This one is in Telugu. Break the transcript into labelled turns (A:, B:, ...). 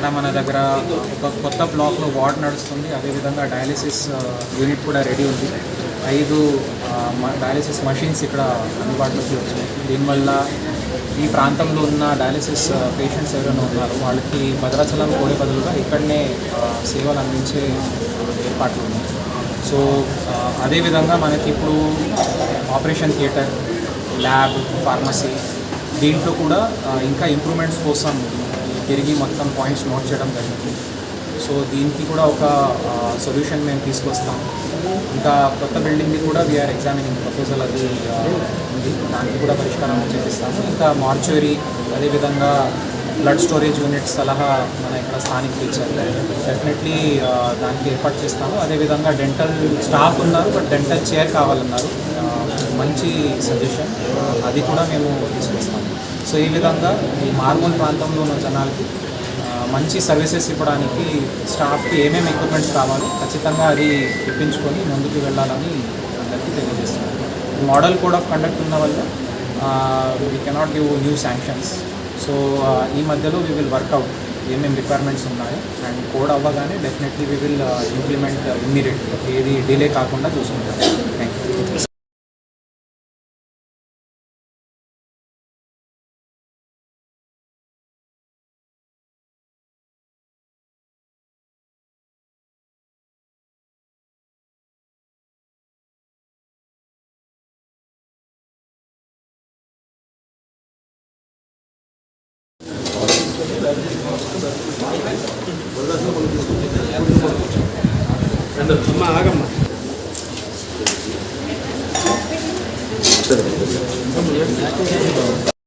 A: ఇక్కడ మన దగ్గర ఒక కొత్త బ్లాక్లో వార్డ్ నడుస్తుంది. అదేవిధంగా డయాలిసిస్ యూనిట్ కూడా రెడీ ఉంది. ఐదు డయాలిసిస్ మషిన్స్ ఇక్కడ అందుబాటులోకి వచ్చినాయి. దీనివల్ల ఈ ప్రాంతంలో ఉన్న డయాలిసిస్ పేషెంట్స్ ఎవరైనా ఉన్నారు వాళ్ళకి భద్రాచలం కోడే బదులుగా ఇక్కడనే సేవలు అందించే ఏర్పాట్లు ఉన్నాయి. సో అదేవిధంగా మనకి ఇప్పుడు ఆపరేషన్ థియేటర్ ల్యాబ్ ఫార్మసీ దీంట్లో కూడా ఇంకా ఇంప్రూవ్మెంట్స్ కోసం తిరిగి మొత్తం పాయింట్స్ నోట్ చేయడం జరిగింది. సో దీనికి కూడా ఒక సొల్యూషన్ మేము తీసుకొస్తాం. ఇంకా కొత్త బిల్డింగ్ని కూడా వీఆర్ ఎగ్జామినింగ్ ప్రపోజల్ అది ఉంది. దానికి కూడా పరిష్కారం చేపిస్తాము. ఇంకా మార్చురీ అదేవిధంగా బ్లడ్ స్టోరేజ్ యూనిట్ సలహా మన ఇక్కడ స్థానికులు ఇచ్చారు. డెఫినెట్లీ దానికి ఏర్పాటు చేస్తాము. అదేవిధంగా డెంటల్ స్టాఫ్ ఉన్నారు బట్ డెంటల్ చైర్ కావాలన్నారు. మంచి సజెషన్ uh, అది కూడా మేము తీసుకొస్తాము సో ఈ విధంగా ఈ మార్మూల్ ప్రాంతంలో ఉన్న జనాలకి uh, మంచి సర్వీసెస్ ఇవ్వడానికి స్టాఫ్కి ఏమేమి ఎక్విప్మెంట్స్ కావాలి ఖచ్చితంగా అది ఇప్పించుకొని ముందుకు వెళ్ళాలని అందరికీ తెలియజేస్తున్నాం. మోడల్ కోడ్ ఆఫ్ కండక్ట్ ఉన్న వల్ల we cannot give new sanctions so ఈ మధ్యలో వీ విల్ వర్కౌట్ ఏమేమి రిక్వైర్మెంట్స్ ఉన్నాయి. అండ్ కోడ్ అవ్వగానే definitely we will implement immediately ఏది డిలే కాకుండా చూసుకుంటాం. థ్యాంక్ యూ
B: అమ్మ ఆగమ్మ